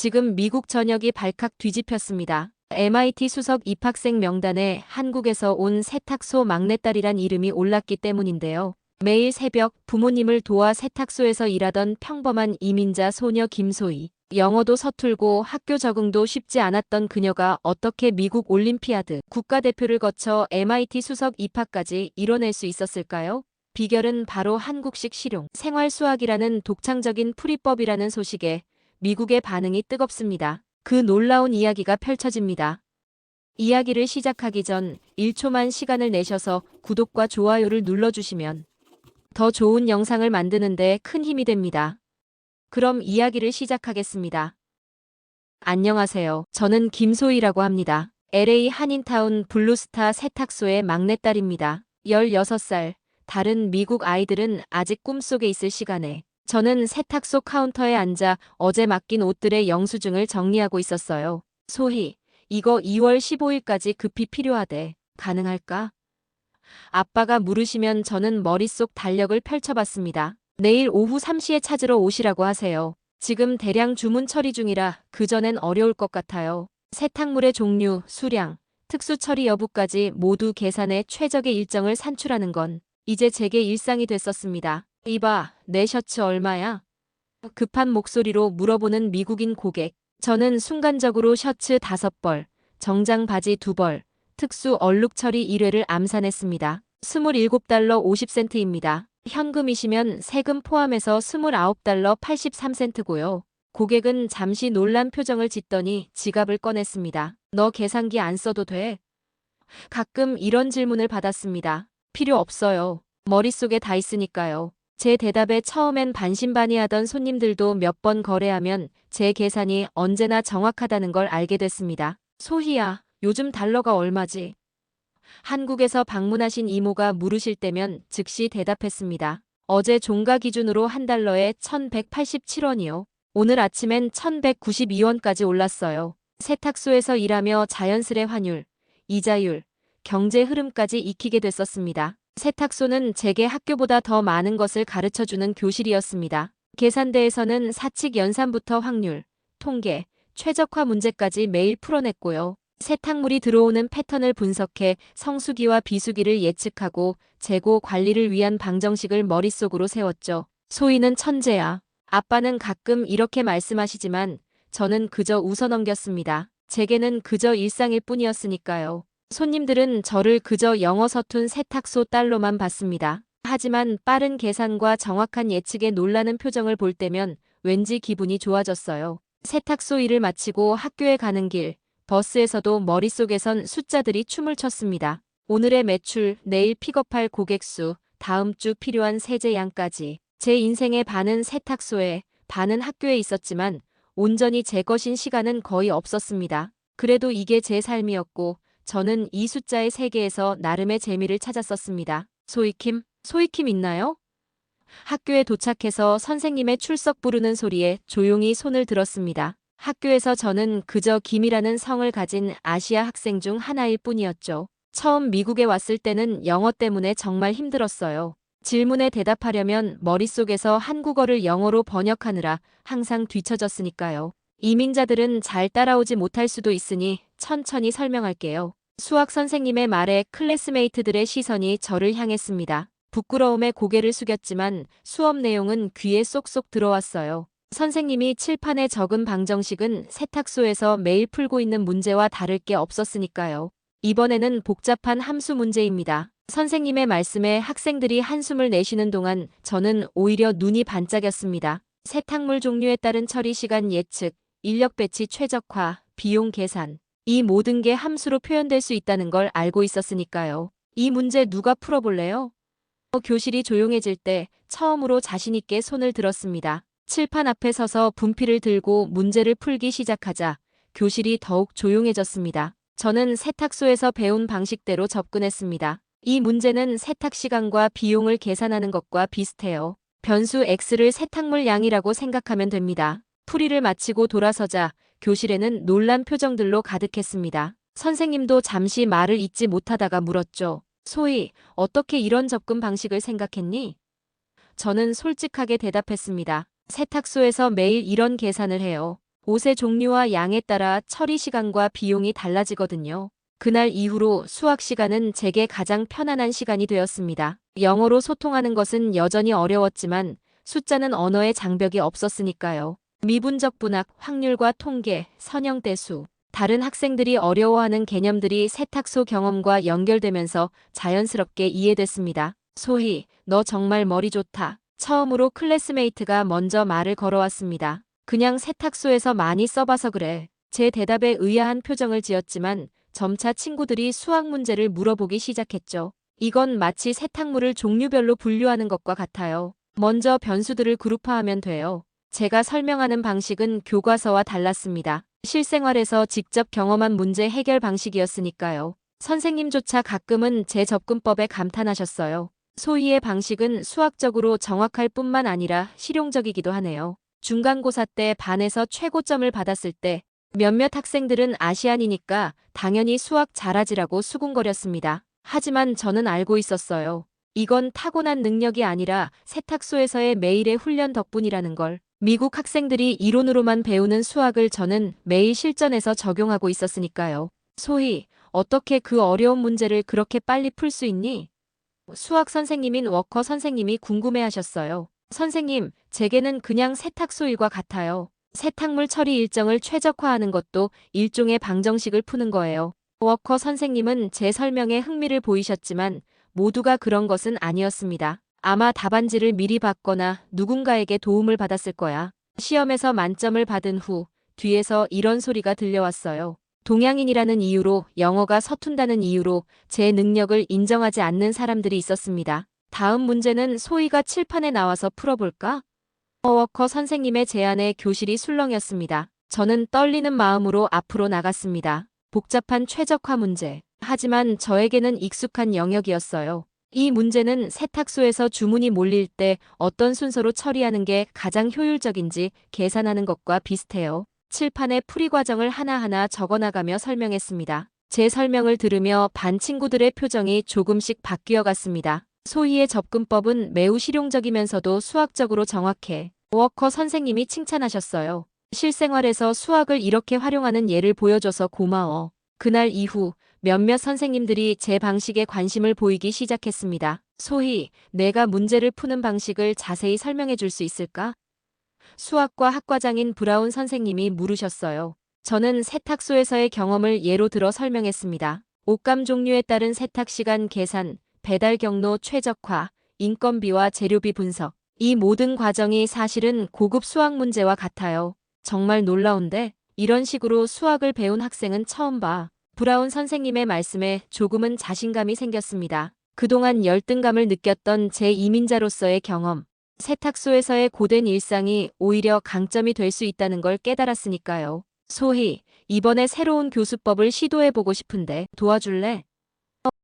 지금 미국 전역이 발칵 뒤집혔습니다. MIT 수석 입학생 명단에 한국에서 온 세탁소 막내딸이란 이름이 올랐기 때문인데요. 매일 새벽 부모님을 도와 세탁소에서 일하던 평범한 이민자 소녀 김소희. 영어도 서툴고 학교 적응도 쉽지 않았던 그녀가 어떻게 미국 올림피아드 국가대표를 거쳐 MIT 수석 입학까지 이뤄낼 수 있었을까요? 비결은 바로 한국식 실용, 생활 수학이라는 독창적인 풀이법이라는 소식에 미국의 반응이 뜨겁습니다. 그 놀라운 이야기가 펼쳐집니다. 이야기를 시작하기 전 1초만 시간을 내셔서 구독과 좋아요를 눌러주시면 더 좋은 영상을 만드는데 큰 힘이 됩니다. 그럼 이야기를 시작하겠습니다. 안녕하세요. 저는 김소희라고 합니다. LA 한인타운 블루스타 세탁소의 막내딸입니다. 16살. 다른 미국 아이들은 아직 꿈속에 있을 시간에 저는 세탁소 카운터에 앉아 어제 맡긴 옷들의 영수증을 정리하고 있었어요. 소희, 이거 2월 15일까지 급히 필요하대. 가능할까? 아빠가 물으시면 저는 머릿속 달력을 펼쳐봤습니다. 내일 오후 3시에 찾으러 오시라고 하세요. 지금 대량 주문 처리 중이라 그전엔 어려울 것 같아요. 세탁물의 종류, 수량, 특수 처리 여부까지 모두 계산해 최적의 일정을 산출하는 건 이제 제게 일상이 됐었습니다. 이봐, 내 셔츠 얼마야? 급한 목소리로 물어보는 미국인 고객. 저는 순간적으로 셔츠 다섯 벌, 정장 바지 두 벌, 특수 얼룩 처리 1회를 암산했습니다. 27달러 50센트입니다. 현금이시면 세금 포함해서 29달러 83센트고요. 고객은 잠시 놀란 표정을 짓더니 지갑을 꺼냈습니다. 너 계산기 안 써도 돼? 가끔 이런 질문을 받았습니다. 필요 없어요. 머릿속에 다 있으니까요. 제 대답에 처음엔 반신반의하던 손님들도 몇 번 거래하면 제 계산이 언제나 정확하다는 걸 알게 됐습니다. 소희야, 요즘 달러가 얼마지? 한국에서 방문하신 이모가 물으실 때면 즉시 대답했습니다. 어제 종가 기준으로 한 달러에 1187원이요. 오늘 아침엔 1192원까지 올랐어요. 세탁소에서 일하며 자연스레 환율, 이자율, 경제 흐름까지 익히게 됐었습니다. 세탁소는 제게 학교보다 더 많은 것을 가르쳐주는 교실이었습니다. 계산대에서는 사칙 연산부터 확률, 통계, 최적화 문제까지 매일 풀어냈고요. 세탁물이 들어오는 패턴을 분석해 성수기와 비수기를 예측하고 재고 관리를 위한 방정식을 머릿속으로 세웠죠. 소희는 천재야. 아빠는 가끔 이렇게 말씀하시지만 저는 그저 웃어넘겼습니다. 제게는 그저 일상일 뿐이었으니까요. 손님들은 저를 그저 영어 서툰 세탁소 딸로만 봤습니다. 하지만 빠른 계산과 정확한 예측에 놀라는 표정을 볼 때면 왠지 기분이 좋아졌어요. 세탁소 일을 마치고 학교에 가는 길, 버스에서도 머릿속에선 숫자들이 춤을 췄습니다. 오늘의 매출, 내일 픽업할 고객 수, 다음 주 필요한 세제 양까지. 제 인생의 반은 세탁소에, 반은 학교에 있었지만 온전히 제 것인 시간은 거의 없었습니다. 그래도 이게 제 삶이었고 저는 이 숫자의 세계에서 나름의 재미를 찾았었습니다. 소이킴, 소이킴 있나요? 학교에 도착해서 선생님의 출석 부르는 소리에 조용히 손을 들었습니다. 학교에서 저는 그저 김이라는 성을 가진 아시아 학생 중 하나일 뿐이었죠. 처음 미국에 왔을 때는 영어 때문에 정말 힘들었어요. 질문에 대답하려면 머릿속에서 한국어를 영어로 번역하느라 항상 뒤처졌으니까요. 이민자들은 잘 따라오지 못할 수도 있으니 천천히 설명할게요. 수학 선생님의 말에 클래스메이트들의 시선이 저를 향했습니다. 부끄러움에 고개를 숙였지만 수업 내용은 귀에 쏙쏙 들어왔어요. 선생님이 칠판에 적은 방정식은 세탁소에서 매일 풀고 있는 문제와 다를 게 없었으니까요. 이번에는 복잡한 함수 문제입니다. 선생님의 말씀에 학생들이 한숨을 내쉬는 동안 저는 오히려 눈이 반짝였습니다. 세탁물 종류에 따른 처리 시간 예측, 인력 배치 최적화, 비용 계산. 이 모든 게 함수로 표현될 수 있다는 걸 알고 있었으니까요. 이 문제 누가 풀어볼래요? 교실이 조용해질 때 처음으로 자신있게 손을 들었습니다. 칠판 앞에 서서 분필을 들고 문제를 풀기 시작하자 교실이 더욱 조용해졌습니다. 저는 세탁소에서 배운 방식대로 접근했습니다. 이 문제는 세탁 시간과 비용을 계산하는 것과 비슷해요. 변수 x를 세탁물 양이라고 생각하면 됩니다. 풀이를 마치고 돌아서자 교실에는 놀란 표정들로 가득했습니다. 선생님도 잠시 말을 잇지 못하다가 물었죠. 소희, 어떻게 이런 접근 방식을 생각했니? 저는 솔직하게 대답했습니다. 세탁소에서 매일 이런 계산을 해요. 옷의 종류와 양에 따라 처리 시간과 비용이 달라지거든요. 그날 이후로 수학 시간은 제게 가장 편안한 시간이 되었습니다. 영어로 소통하는 것은 여전히 어려웠지만 숫자는 언어의 장벽이 없었으니까요. 미분적 분학, 확률과 통계, 선형대수, 다른 학생들이 어려워하는 개념들이 세탁소 경험과 연결되면서 자연스럽게 이해됐습니다. 소희, 너 정말 머리 좋다. 처음으로 클래스메이트가 먼저 말을 걸어왔습니다. 그냥 세탁소에서 많이 써봐서 그래. 제 대답에 의아한 표정을 지었지만 점차 친구들이 수학 문제를 물어보기 시작했죠. 이건 마치 세탁물을 종류별로 분류하는 것과 같아요. 먼저 변수들을 그룹화하면 돼요. 제가 설명하는 방식은 교과서와 달랐습니다. 실생활에서 직접 경험한 문제 해결 방식이었으니까요. 선생님조차 가끔은 제 접근법에 감탄하셨어요. 소희의 방식은 수학적으로 정확할 뿐만 아니라 실용적이기도 하네요. 중간고사 때 반에서 최고점을 받았을 때 몇몇 학생들은 아시안이니까 당연히 수학 잘하지라고 수군거렸습니다. 하지만 저는 알고 있었어요. 이건 타고난 능력이 아니라 세탁소에서의 매일의 훈련 덕분이라는 걸. 미국 학생들이 이론으로만 배우는 수학을 저는 매일 실전에서 적용하고 있었으니까요. 소희, 어떻게 그 어려운 문제를 그렇게 빨리 풀 수 있니? 수학 선생님인 워커 선생님이 궁금해하셨어요. 선생님, 제게는 그냥 세탁소 일과 같아요. 세탁물 처리 일정을 최적화하는 것도 일종의 방정식을 푸는 거예요. 워커 선생님은 제 설명에 흥미를 보이셨지만 모두가 그런 것은 아니었습니다. 아마 답안지를 미리 받거나 누군가에게 도움을 받았을 거야. 시험에서 만점을 받은 후 뒤에서 이런 소리가 들려왔어요. 동양인이라는 이유로 영어가 서툰다는 이유로 제 능력을 인정하지 않는 사람들이 있었습니다. 다음 문제는 소희가 칠판에 나와서 풀어볼까? 어워커 선생님의 제안에 교실이 술렁였습니다. 저는 떨리는 마음으로 앞으로 나갔습니다. 복잡한 최적화 문제. 하지만 저에게는 익숙한 영역이었어요. 이 문제는 세탁소에서 주문이 몰릴 때 어떤 순서로 처리하는 게 가장 효율적인지 계산하는 것과 비슷해요. 칠판에 풀이 과정을 하나하나 적어나가며 설명했습니다. 제 설명을 들으며 반 친구들의 표정이 조금씩 바뀌어 갔습니다. 소희의 접근법은 매우 실용적이면서도 수학적으로 정확해. 워커 선생님이 칭찬하셨어요. 실생활에서 수학을 이렇게 활용하는 예를 보여줘서 고마워. 그날 이후 몇몇 선생님들이 제 방식에 관심을 보이기 시작했습니다. 소희, 내가 문제를 푸는 방식을 자세히 설명해 줄 수 있을까? 수학과 학과장인 브라운 선생님이 물으셨어요. 저는 세탁소에서의 경험을 예로 들어 설명했습니다. 옷감 종류에 따른 세탁 시간 계산, 배달 경로 최적화, 인건비와 재료비 분석. 이 모든 과정이 사실은 고급 수학 문제와 같아요. 정말 놀라운데 이런 식으로 수학을 배운 학생은 처음 봐. 브라운 선생님의 말씀에 조금은 자신감이 생겼습니다. 그동안 열등감을 느꼈던 제 이민자로서의 경험, 세탁소에서의 고된 일상이 오히려 강점이 될 수 있다는 걸 깨달았으니까요. 소희, 이번에 새로운 교수법을 시도해보고 싶은데 도와줄래?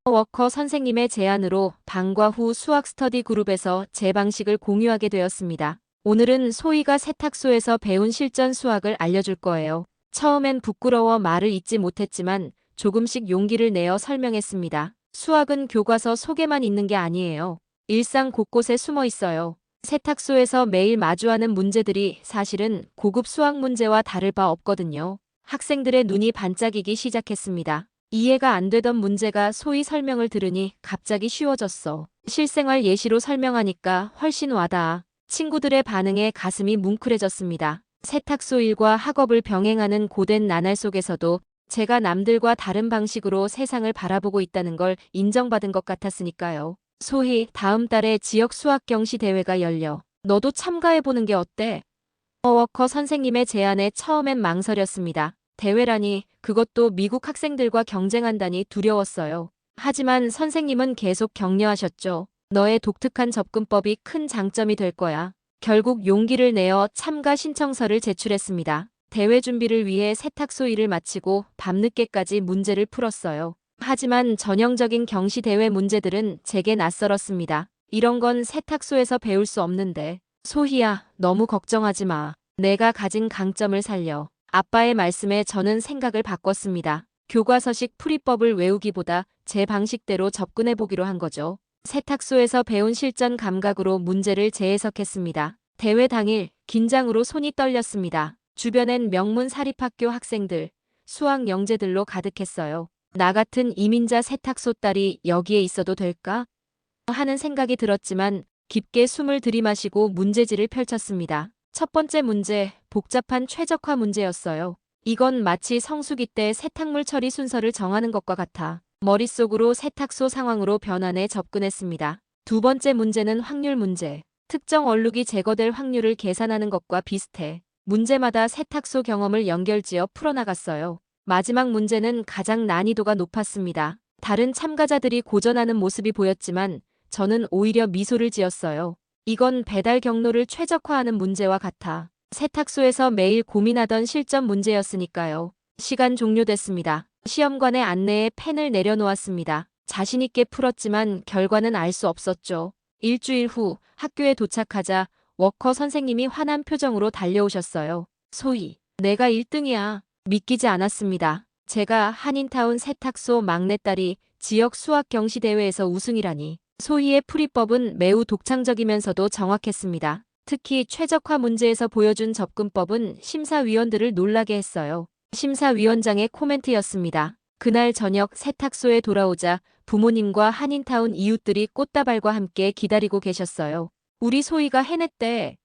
워커 선생님의 제안으로 방과 후 수학 스터디 그룹에서 제 방식을 공유하게 되었습니다. 오늘은 소희가 세탁소에서 배운 실전 수학을 알려줄 거예요. 처음엔 부끄러워 말을 잇지 못했지만 조금씩 용기를 내어 설명했습니다. 수학은 교과서 속에만 있는 게 아니에요. 일상 곳곳에 숨어 있어요. 세탁소에서 매일 마주하는 문제들이 사실은 고급 수학 문제와 다를 바 없거든요. 학생들의 눈이 반짝이기 시작했습니다. 이해가 안 되던 문제가 소위 설명을 들으니 갑자기 쉬워졌어. 실생활 예시로 설명하니까 훨씬 와닿아. 친구들의 반응에 가슴이 뭉클해졌습니다. 세탁소 일과 학업을 병행하는 고된 나날 속에서도 제가 남들과 다른 방식으로 세상을 바라보고 있다는 걸 인정받은 것 같았으니까요. 소희, 다음 달에 지역 수학 경시 대회가 열려. 너도 참가해보는 게 어때? 어워커 선생님의 제안에 처음엔 망설였습니다. 대회라니, 그것도 미국 학생들과 경쟁한다니 두려웠어요. 하지만 선생님은 계속 격려하셨죠. 너의 독특한 접근법이 큰 장점이 될 거야. 결국 용기를 내어 참가 신청서를 제출했습니다. 대회 준비를 위해 세탁소 일을 마치고 밤늦게까지 문제를 풀었어요. 하지만 전형적인 경시 대회 문제들은 제게 낯설었습니다. 이런 건 세탁소에서 배울 수 없는데. 소희야, 너무 걱정하지 마. 내가 가진 강점을 살려. 아빠의 말씀에 저는 생각을 바꿨습니다. 교과서식 풀이법을 외우기보다 제 방식대로 접근해 보기로 한 거죠. 세탁소에서 배운 실전 감각으로 문제를 재해석했습니다. 대회 당일 긴장으로 손이 떨렸습니다. 주변엔 명문 사립학교 학생들, 수학 영재들로 가득했어요. 나 같은 이민자 세탁소 딸이 여기에 있어도 될까? 하는 생각이 들었지만 깊게 숨을 들이마시고 문제지를 펼쳤습니다. 첫 번째 문제, 복잡한 최적화 문제였어요. 이건 마치 성수기 때 세탁물 처리 순서를 정하는 것과 같아 머릿속으로 세탁소 상황으로 변환해 접근했습니다. 두 번째 문제는 확률 문제. 특정 얼룩이 제거될 확률을 계산하는 것과 비슷해 문제마다 세탁소 경험을 연결지어 풀어나갔어요. 마지막 문제는 가장 난이도가 높았습니다. 다른 참가자들이 고전하는 모습이 보였지만 저는 오히려 미소를 지었어요. 이건 배달 경로를 최적화하는 문제와 같아 세탁소에서 매일 고민하던 실전 문제였으니까요. 시간 종료됐습니다. 시험관의 안내에 펜을 내려놓았습니다. 자신있게 풀었지만 결과는 알 수 없었죠. 일주일 후 학교에 도착하자 워커 선생님이 화난 표정으로 달려오셨어요. 소희, 내가 1등이야. 믿기지 않았습니다. 제가 한인타운 세탁소 막내딸이 지역 수학 경시 대회에서 우승이라니. 소희의 풀이법은 매우 독창적이면서도 정확했습니다. 특히 최적화 문제에서 보여준 접근법은 심사위원들을 놀라게 했어요. 심사위원장의 코멘트였습니다. 그날 저녁 세탁소에 돌아오자 부모님과 한인타운 이웃들이 꽃다발과 함께 기다리고 계셨어요. 우리 소희가 해냈대.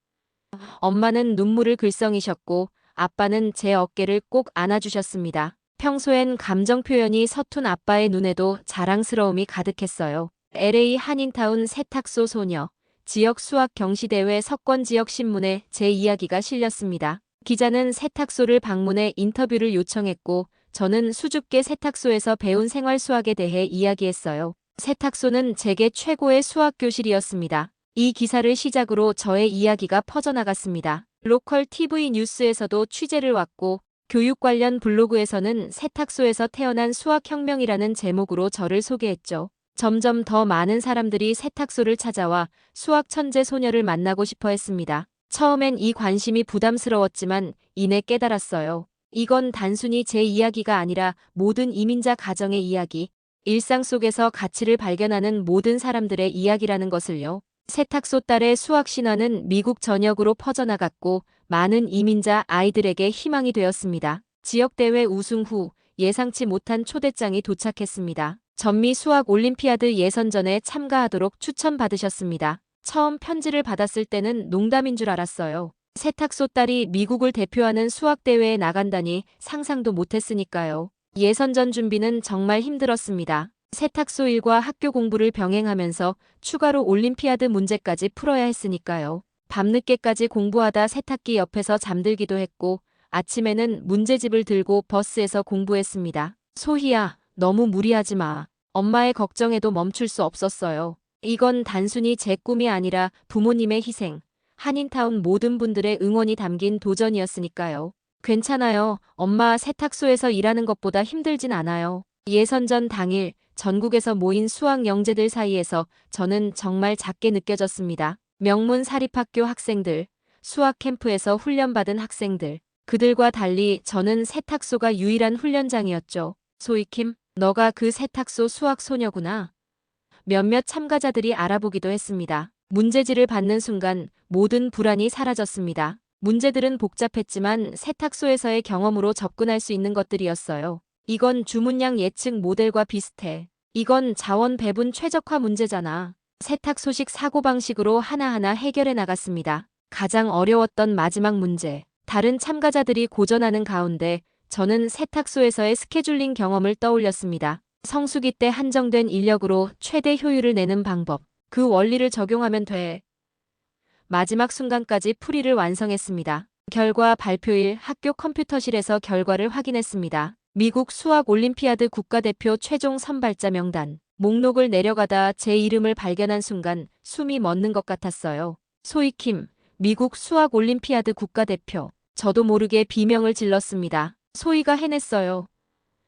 엄마는 눈물을 글썽이셨고 아빠는 제 어깨를 꼭 안아주셨습니다. 평소엔 감정 표현이 서툰 아빠의 눈에도 자랑스러움이 가득했어요. LA 한인타운 세탁소 소녀, 지역 수학 경시대회 석권 지역 신문에 제 이야기가 실렸습니다. 기자는 세탁소를 방문해 인터뷰를 요청했고 저는 수줍게 세탁소에서 배운 생활 수학에 대해 이야기했어요. 세탁소는 제게 최고의 수학 교실이었습니다. 이 기사를 시작으로 저의 이야기가 퍼져나갔습니다. 로컬 TV 뉴스에서도 취재를 왔고 교육 관련 블로그에서는 세탁소에서 태어난 수학혁명이라는 제목으로 저를 소개했죠. 점점 더 많은 사람들이 세탁소를 찾아와 수학 천재 소녀를 만나고 싶어 했습니다. 처음엔 이 관심이 부담스러웠지만 이내 깨달았어요. 이건 단순히 제 이야기가 아니라 모든 이민자 가정의 이야기, 일상 속에서 가치를 발견하는 모든 사람들의 이야기라는 것을요. 세탁소 딸의 수학 신화는 미국 전역으로 퍼져나갔고 많은 이민자 아이들에게 희망이 되었습니다. 지역대회 우승 후 예상치 못한 초대장이 도착했습니다. 전미 수학 올림피아드 예선전에 참가하도록 추천받으셨습니다. 처음 편지를 받았을 때는 농담인 줄 알았어요. 세탁소 딸이 미국을 대표하는 수학대회에 나간다니 상상도 못했으니까요. 예선전 준비는 정말 힘들었습니다. 세탁소 일과 학교 공부를 병행하면서 추가로 올림피아드 문제까지 풀어야 했으니까요. 밤늦게까지 공부하다 세탁기 옆에서 잠들기도 했고 아침에는 문제집을 들고 버스에서 공부했습니다. 소희야, 너무 무리하지 마. 엄마의 걱정에도 멈출 수 없었어요. 이건 단순히 제 꿈이 아니라 부모님의 희생, 한인타운 모든 분들의 응원이 담긴 도전이었으니까요. 괜찮아요. 엄마 세탁소에서 일하는 것보다 힘들진 않아요. 예선전 당일 전국에서 모인 수학 영재들 사이에서 저는 정말 작게 느껴졌습니다. 명문 사립학교 학생들, 수학 캠프에서 훈련받은 학생들, 그들과 달리 저는 세탁소가 유일한 훈련장이었죠. 소이킴, 너가 그 세탁소 수학 소녀구나. 몇몇 참가자들이 알아보기도 했습니다. 문제지를 받는 순간 모든 불안이 사라졌습니다. 문제들은 복잡했지만 세탁소에서의 경험으로 접근할 수 있는 것들이었어요. 이건 주문량 예측 모델과 비슷해. 이건 자원 배분 최적화 문제잖아. 세탁 소식 사고방식으로 하나하나 해결해 나갔습니다. 가장 어려웠던 마지막 문제. 다른 참가자들이 고전하는 가운데 저는 세탁소에서의 스케줄링 경험을 떠올렸습니다. 성수기 때 한정된 인력으로 최대 효율을 내는 방법. 그 원리를 적용하면 돼. 마지막 순간까지 풀이를 완성했습니다. 결과 발표일 학교 컴퓨터실에서 결과를 확인했습니다. 미국 수학 올림피아드 국가대표 최종 선발자 명단. 목록을 내려가다 제 이름을 발견한 순간 숨이 멎는 것 같았어요. 소이킴, 미국 수학 올림피아드 국가대표. 저도 모르게 비명을 질렀습니다. 소희가 해냈어요.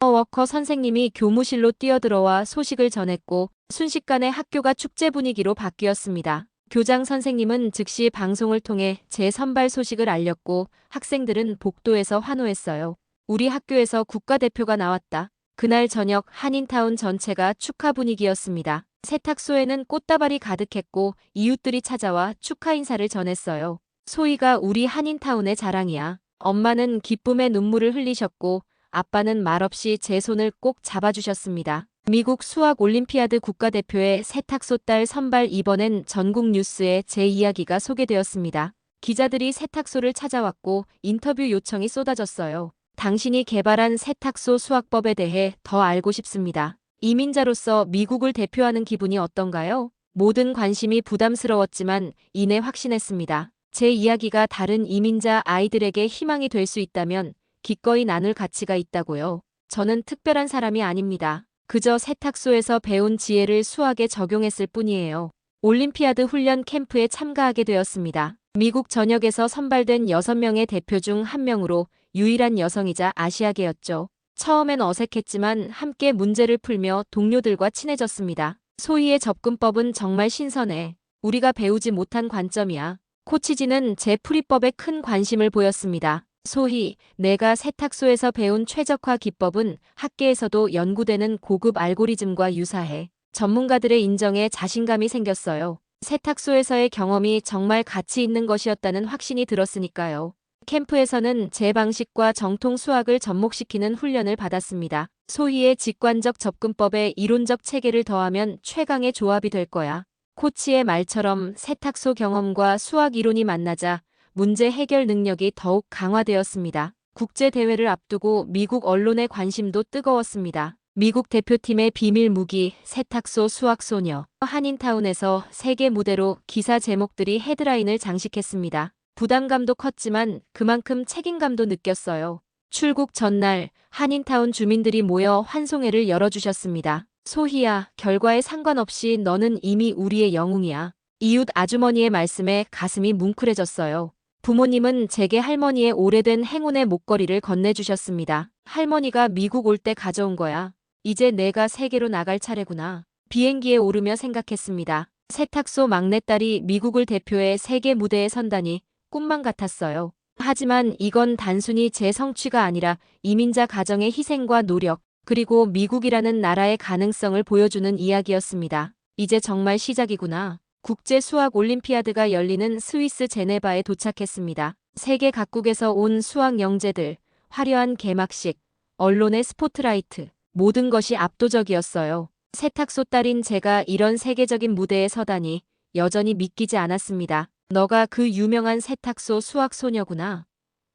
워커 선생님이 교무실로 뛰어들어와 소식을 전했고 순식간에 학교가 축제 분위기로 바뀌었습니다. 교장 선생님은 즉시 방송을 통해 제 선발 소식을 알렸고 학생들은 복도에서 환호했어요. 우리 학교에서 국가대표가 나왔다. 그날 저녁 한인타운 전체가 축하 분위기였습니다. 세탁소에는 꽃다발이 가득했고 이웃들이 찾아와 축하 인사를 전했어요. 소희가 우리 한인타운의 자랑이야. 엄마는 기쁨의 눈물을 흘리셨고 아빠는 말없이 제 손을 꼭 잡아주셨습니다. 미국 수학 올림피아드 국가대표의 세탁소 딸 선발 이번엔 전국 뉴스에 제 이야기가 소개되었습니다. 기자들이 세탁소를 찾아왔고 인터뷰 요청이 쏟아졌어요. 당신이 개발한 세탁소 수학법에 대해 더 알고 싶습니다. 이민자로서 미국을 대표하는 기분이 어떤가요? 모든 관심이 부담스러웠지만 이내 확신했습니다. 제 이야기가 다른 이민자 아이들에게 희망이 될 수 있다면 기꺼이 나눌 가치가 있다고요. 저는 특별한 사람이 아닙니다. 그저 세탁소에서 배운 지혜를 수학에 적용했을 뿐이에요. 올림피아드 훈련 캠프에 참가하게 되었습니다. 미국 전역에서 선발된 6명의 대표 중한 명으로 유일한 여성이자 아시아계였죠. 처음엔 어색했지만 함께 문제를 풀며 동료들과 친해졌습니다. 소희의 접근법은 정말 신선해. 우리가 배우지 못한 관점이야. 코치진은 제 풀이법에 큰 관심을 보였습니다. 소희, 내가 세탁소에서 배운 최적화 기법은 학계에서도 연구되는 고급 알고리즘과 유사해. 전문가들의 인정에 자신감이 생겼어요. 세탁소에서의 경험이 정말 가치 있는 것이었다는 확신이 들었으니까요. 캠프에서는 제 방식과 정통 수학을 접목시키는 훈련을 받았습니다. 소희의 직관적 접근법에 이론적 체계를 더하면 최강의 조합이 될 거야. 코치의 말처럼 세탁소 경험과 수학 이론이 만나자 문제 해결 능력이 더욱 강화되었습니다. 국제 대회를 앞두고 미국 언론의 관심도 뜨거웠습니다. 미국 대표팀의 비밀 무기 세탁소 수학 소녀 한인타운에서 세계 무대로 기사 제목들이 헤드라인을 장식했습니다. 부담감도 컸지만 그만큼 책임감도 느꼈어요. 출국 전날 한인타운 주민들이 모여 환송회를 열어주셨습니다. 소희야, 결과에 상관없이 너는 이미 우리의 영웅이야. 이웃 아주머니의 말씀에 가슴이 뭉클해졌어요. 부모님은 제게 할머니의 오래된 행운의 목걸이를 건네주셨습니다. 할머니가 미국 올 때 가져온 거야. 이제 내가 세계로 나갈 차례구나. 비행기에 오르며 생각했습니다. 세탁소 막내딸이 미국을 대표해 세계 무대에 선다니 꿈만 같았어요. 하지만 이건 단순히 제 성취가 아니라 이민자 가정의 희생과 노력, 그리고 미국이라는 나라의 가능성을 보여주는 이야기였습니다. 이제 정말 시작이구나. 국제 수학 올림피아드가 열리는 스위스 제네바에 도착했습니다. 세계 각국에서 온 수학 영재들, 화려한 개막식, 언론의 스포트라이트, 모든 것이 압도적이었어요. 세탁소 딸인 제가 이런 세계적인 무대에 서다니 여전히 믿기지 않았습니다. 너가 그 유명한 세탁소 수학 소녀구나.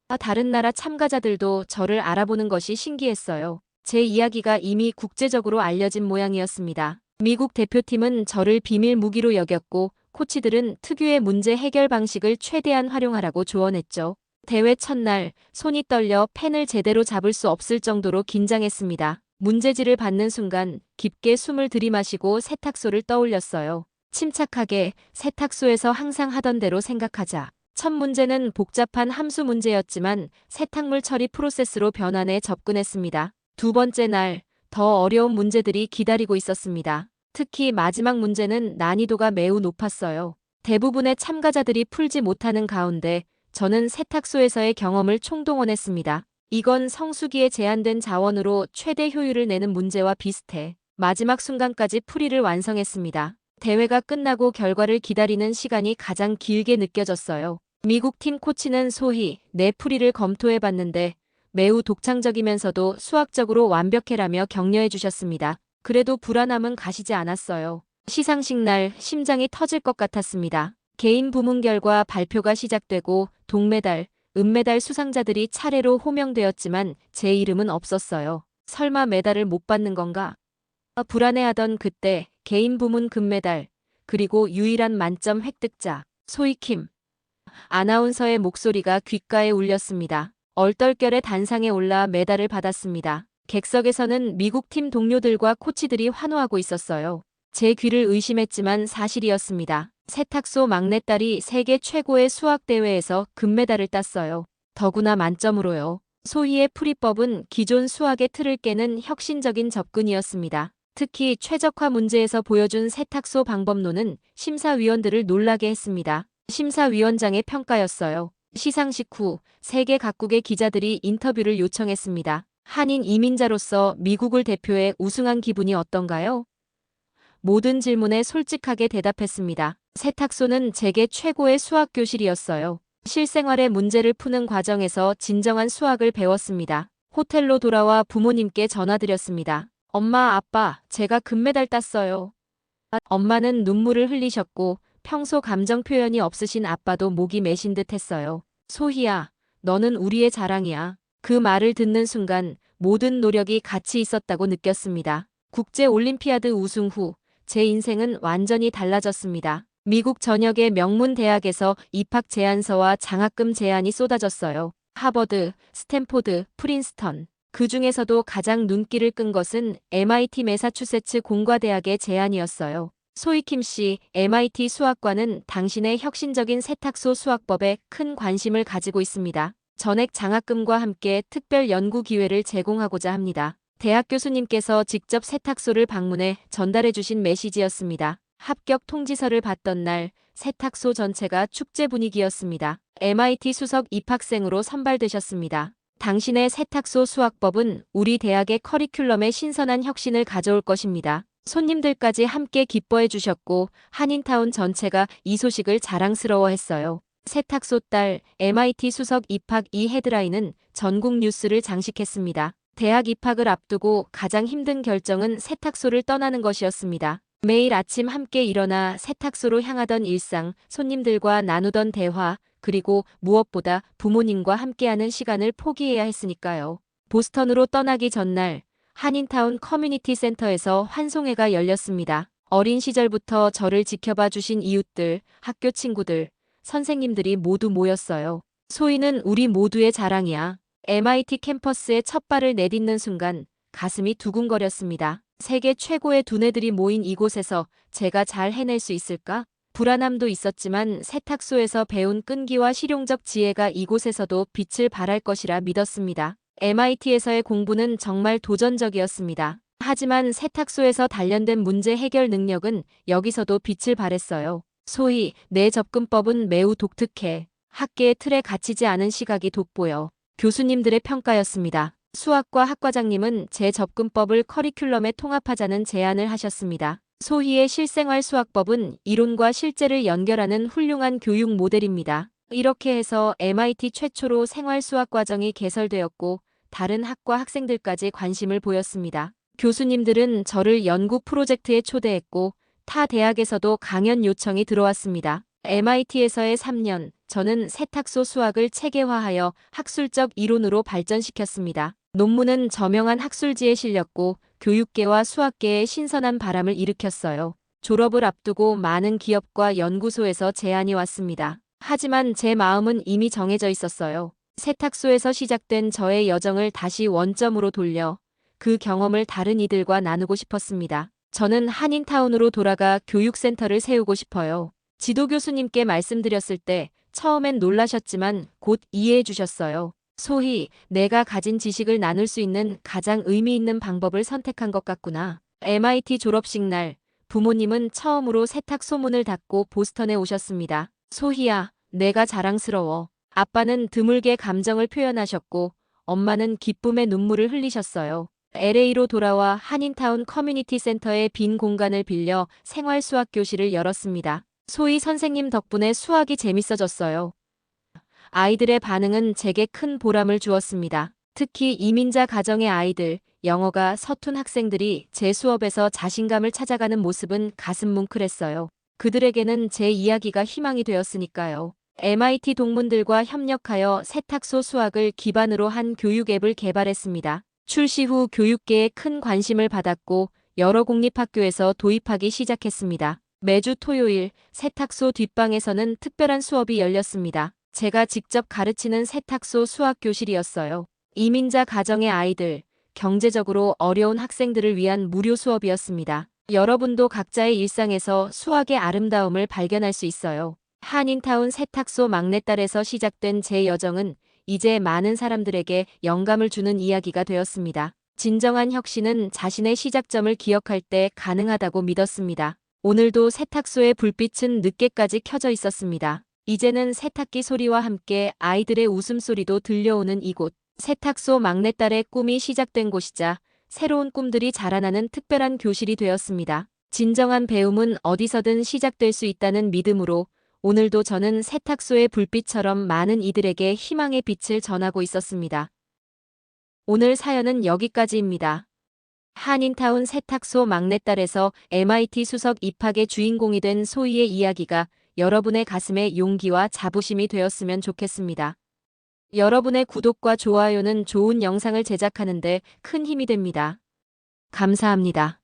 아, 다른 나라 참가자들도 저를 알아보는 것이 신기했어요. 제 이야기가 이미 국제적으로 알려진 모양이었습니다. 미국 대표팀은 저를 비밀 무기로 여겼고 코치들은 특유의 문제 해결 방식을 최대한 활용하라고 조언했죠. 대회 첫날 손이 떨려 펜을 제대로 잡을 수 없을 정도로 긴장했습니다. 문제지를 받는 순간 깊게 숨을 들이마시고 세탁소를 떠올렸어요. 침착하게 세탁소에서 항상 하던 대로 생각하자. 첫 문제는 복잡한 함수 문제였지만 세탁물 처리 프로세스로 변환해 접근했습니다. 두 번째 날 더 어려운 문제들이 기다리고 있었습니다. 특히 마지막 문제는 난이도가 매우 높았어요. 대부분의 참가자들이 풀지 못하는 가운데 저는 세탁소에서의 경험을 총동원했습니다. 이건 성수기에 제한된 자원으로 최대 효율을 내는 문제와 비슷해. 마지막 순간까지 풀이를 완성했습니다. 대회가 끝나고 결과를 기다리는 시간이 가장 길게 느껴졌어요. 미국 팀 코치는 소희, 내 풀이를 검토해 봤는데 매우 독창적이면서도 수학적으로 완벽해라며 격려해 주셨습니다. 그래도 불안함은 가시지 않았어요. 시상식 날 심장이 터질 것 같았습니다. 개인 부문 결과 발표가 시작되고 동메달, 은메달 수상자들이 차례로 호명되었지만 제 이름은 없었어요. 설마 메달을 못 받는 건가? 불안해하던 그때 개인 부문 금메달, 그리고 유일한 만점 획득자, 소이킴. 아나운서의 목소리가 귓가에 울렸습니다. 얼떨결에 단상에 올라 메달을 받았습니다. 객석에서는 미국 팀 동료들과 코치들이 환호하고 있었어요. 제 귀를 의심했지만 사실이었습니다. 세탁소 막내딸이 세계 최고의 수학대회에서 금메달을 땄어요. 더구나 만점으로요. 소희의 풀이법은 기존 수학의 틀을 깨는 혁신적인 접근이었습니다. 특히 최적화 문제에서 보여준 세탁소 방법론은 심사위원들을 놀라게 했습니다. 심사위원장의 평가였어요. 시상식 후 세계 각국의 기자들이 인터뷰를 요청했습니다. 한인 이민자로서 미국을 대표해 우승한 기분이 어떤가요? 모든 질문에 솔직하게 대답했습니다. 세탁소는 제게 최고의 수학 교실이었어요. 실생활의 문제를 푸는 과정에서 진정한 수학을 배웠습니다. 호텔로 돌아와 부모님께 전화드렸습니다. 엄마, 아빠, 제가 금메달 땄어요. 엄마는 눈물을 흘리셨고 평소 감정 표현이 없으신 아빠도 목이 메신 듯 했어요. 소희야, 너는 우리의 자랑이야. 그 말을 듣는 순간 모든 노력이 가치 있었다고 느꼈습니다. 국제 올림피아드 우승 후 제 인생은 완전히 달라졌습니다. 미국 전역의 명문 대학에서 입학 제안서와 장학금 제안이 쏟아졌어요. 하버드, 스탠포드, 프린스턴. 그 중에서도 가장 눈길을 끈 것은 MIT 매사추세츠 공과대학의 제안이었어요. 소이 킴 씨, MIT 수학과는 당신의 혁신적인 세탁소 수학법에 큰 관심을 가지고 있습니다. 전액 장학금과 함께 특별 연구 기회를 제공하고자 합니다. 대학 교수님께서 직접 세탁소를 방문해 전달해 주신 메시지였습니다. 합격 통지서를 받던 날 세탁소 전체가 축제 분위기였습니다. MIT 수석 입학생으로 선발되셨습니다. 당신의 세탁소 수학법은 우리 대학의 커리큘럼에 신선한 혁신을 가져올 것입니다. 손님들까지 함께 기뻐해 주셨고 한인타운 전체가 이 소식을 자랑스러워했어요. 세탁소 딸 MIT 수석 입학 이 헤드라인은 전국 뉴스를 장식했습니다. 대학 입학을 앞두고 가장 힘든 결정은 세탁소를 떠나는 것이었습니다. 매일 아침 함께 일어나 세탁소로 향하던 일상, 손님들과 나누던 대화, 그리고 무엇보다 부모님과 함께하는 시간을 포기해야 했으니까요. 보스턴으로 떠나기 전날 한인타운 커뮤니티 센터에서 환송회가 열렸습니다. 어린 시절부터 저를 지켜봐 주신 이웃들, 학교 친구들, 선생님들이 모두 모였어요. 소희는 우리 모두의 자랑이야. MIT 캠퍼스에 첫 발을 내딛는 순간 가슴이 두근거렸습니다. 세계 최고의 두뇌들이 모인 이곳에서 제가 잘 해낼 수 있을까? 불안함도 있었지만 세탁소에서 배운 끈기와 실용적 지혜가 이곳에서도 빛을 발할 것이라 믿었습니다. MIT에서의 공부는 정말 도전적이었습니다. 하지만 세탁소에서 단련된 문제 해결 능력은 여기서도 빛을 발했어요. 소위 내 접근법은 매우 독특해. 학계의 틀에 갇히지 않은 시각이 돋보여. 교수님들의 평가였습니다. 수학과 학과장님은 제 접근법을 커리큘럼에 통합하자는 제안을 하셨습니다. 소희의 실생활 수학법은 이론과 실제를 연결하는 훌륭한 교육 모델입니다. 이렇게 해서 MIT 최초로 생활 수학 과정이 개설되었고 다른 학과 학생들까지 관심을 보였습니다. 교수님들은 저를 연구 프로젝트에 초대했고 타 대학에서도 강연 요청이 들어왔습니다. MIT에서의 3년, 저는 세탁소 수학을 체계화하여 학술적 이론으로 발전시켰습니다. 논문은 저명한 학술지에 실렸고 교육계와 수학계에 신선한 바람을 일으켰어요. 졸업을 앞두고 많은 기업과 연구소에서 제안이 왔습니다. 하지만 제 마음은 이미 정해져 있었어요. 세탁소에서 시작된 저의 여정을 다시 원점으로 돌려 그 경험을 다른 이들과 나누고 싶었습니다. 저는 한인타운으로 돌아가 교육센터를 세우고 싶어요. 지도 교수님께 말씀드렸을 때 처음엔 놀라셨지만 곧 이해해 주셨어요. 소희, 내가 가진 지식을 나눌 수 있는 가장 의미 있는 방법을 선택한 것 같구나. MIT 졸업식 날, 부모님은 처음으로 세탁 소문을 닫고 보스턴에 오셨습니다. 소희야, 내가 자랑스러워. 아빠는 드물게 감정을 표현하셨고, 엄마는 기쁨의 눈물을 흘리셨어요. LA로 돌아와 한인타운 커뮤니티 센터의 빈 공간을 빌려 생활 수학 교실을 열었습니다. 소희 선생님 덕분에 수학이 재밌어졌어요. 아이들의 반응은 제게 큰 보람을 주었습니다. 특히 이민자 가정의 아이들, 영어가 서툰 학생들이 제 수업에서 자신감을 찾아가는 모습은 가슴 뭉클했어요. 그들에게는 제 이야기가 희망이 되었으니까요. MIT 동문들과 협력하여 세탁소 수학을 기반으로 한 교육 앱을 개발했습니다. 출시 후 교육계에 큰 관심을 받았고 여러 공립학교에서 도입하기 시작했습니다. 매주 토요일 세탁소 뒷방에서는 특별한 수업이 열렸습니다. 제가 직접 가르치는 세탁소 수학 교실이었어요. 이민자 가정의 아이들, 경제적으로 어려운 학생들을 위한 무료 수업이었습니다. 여러분도 각자의 일상에서 수학의 아름다움을 발견할 수 있어요. 한인타운 세탁소 막내딸에서 시작된 제 여정은 이제 많은 사람들에게 영감을 주는 이야기가 되었습니다. 진정한 혁신은 자신의 시작점을 기억할 때 가능하다고 믿었습니다. 오늘도 세탁소의 불빛은 늦게까지 켜져 있었습니다. 이제는 세탁기 소리와 함께 아이들의 웃음소리도 들려오는 이곳. 세탁소 막내딸의 꿈이 시작된 곳이자 새로운 꿈들이 자라나는 특별한 교실이 되었습니다. 진정한 배움은 어디서든 시작될 수 있다는 믿음으로 오늘도 저는 세탁소의 불빛처럼 많은 이들에게 희망의 빛을 전하고 있었습니다. 오늘 사연은 여기까지입니다. 한인타운 세탁소 막내딸에서 MIT 수석 입학의 주인공이 된 소희의 이야기가 여러분의 가슴에 용기와 자부심이 되었으면 좋겠습니다. 여러분의 구독과 좋아요는 좋은 영상을 제작하는데 큰 힘이 됩니다. 감사합니다.